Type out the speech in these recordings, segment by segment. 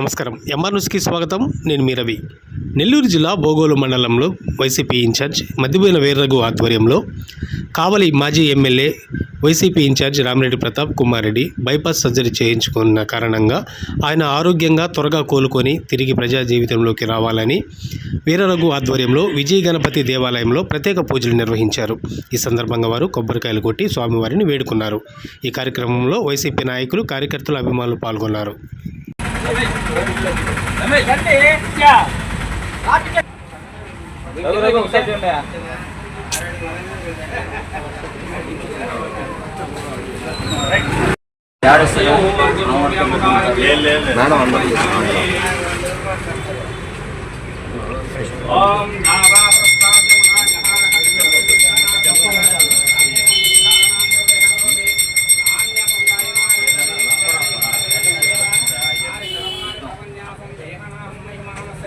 నమస్కారం. ఎంఆర్ న్యూస్కి స్వాగతం. నేను మీ రవి. నెల్లూరు జిల్లా బోగోలు మండలంలో వైసీపీ ఇన్ఛార్జ్ మద్దిపోయిన వీర్రఘు ఆధ్వర్యంలో కావలి మాజీ MLA YCP incharge Ramireddy Pratap Kumar Reddy bypass surgery చేయించుకున్న కారణంగా ఆయన ఆరోగ్యంగా త్వరగా కోలుకొని తిరిగి ప్రజా జీవితంలోకి రావాలని వీరరఘు ఆధ్వర్యంలో విజయ గణపతి దేవాలయంలో ప్రత్యేక పూజలు నిర్వహించారు. ఈ సందర్భంగా వారు కొబ్బరికాయలు కొట్టి స్వామివారిని వేడుకున్నారు. ఈ కార్యక్రమంలో వైసీపీ నాయకులు కార్యకర్తలు అభిమానులు పాల్గొన్నారు. మేడం అందరూ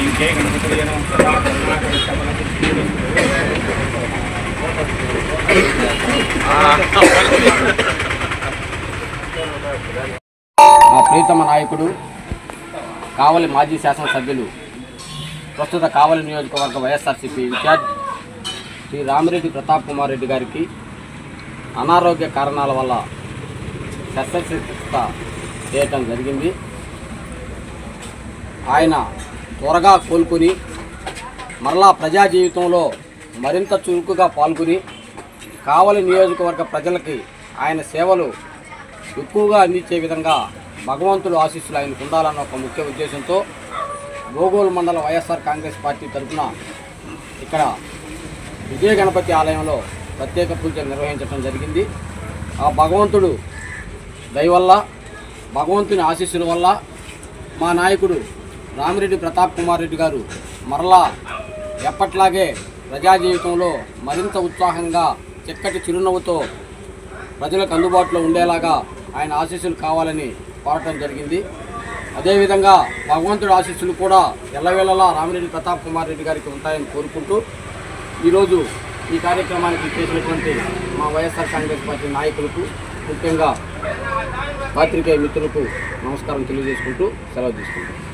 ఇంకే గణపతి మా ప్రీతమ నాయకుడు కావలి మాజీ శాసనసభ్యులు ప్రస్తుత కావలి నియోజకవర్గ వైఎస్ఆర్సీపీ ఇన్ఛార్జ్ శ్రీ రామిరెడ్డి ప్రతాప్ కుమార్ రెడ్డి గారికి అనారోగ్య కారణాల వల్ల శస్త్రచికిత్స చేయటం జరిగింది. ఆయన త్వరగా కోలుకొని మరలా ప్రజా జీవితంలో మరింత చురుకుగా పాల్గొని కావలి నియోజకవర్గ ప్రజలకి ఆయన సేవలు ఎక్కువగా అందించే విధంగా భగవంతుడు ఆశీస్సులు ఆయనకు ఉండాలన్న ఒక ముఖ్య ఉద్దేశంతో గోగోలు మండల వైఎస్ఆర్ కాంగ్రెస్ పార్టీ తరఫున ఇక్కడ విజయ గణపతి ఆలయంలో ప్రత్యేక పూజ నిర్వహించడం జరిగింది. ఆ భగవంతుడు దయవల్ల భగవంతుని ఆశీస్సుల వల్ల మా నాయకుడు రామిరెడ్డి ప్రతాప్ కుమార్ రెడ్డి గారు మరలా ఎప్పట్లాగే ప్రజా జీవితంలో మరింత ఉత్సాహంగా చక్కటి చిరునవ్వుతో ప్రజలకు అందుబాటులో ఉండేలాగా ఆయన ఆశీస్సులు కావాలని కోరటం జరిగింది. అదేవిధంగా భగవంతుడి ఆశీస్సులు కూడా ఎల్లవేళలా రామిరెడ్డి ప్రతాప్ కుమార్ రెడ్డి గారికి ఉంటాయని కోరుకుంటూ ఈరోజు ఈ కార్యక్రమానికి చేసినటువంటి మా వైఎస్ఆర్ కాంగ్రెస్ పార్టీ నాయకులకు ముఖ్యంగా పాత్రికేయ మిత్రులకు నమస్కారం తెలియజేసుకుంటూ సెలవు తీసుకుంటాం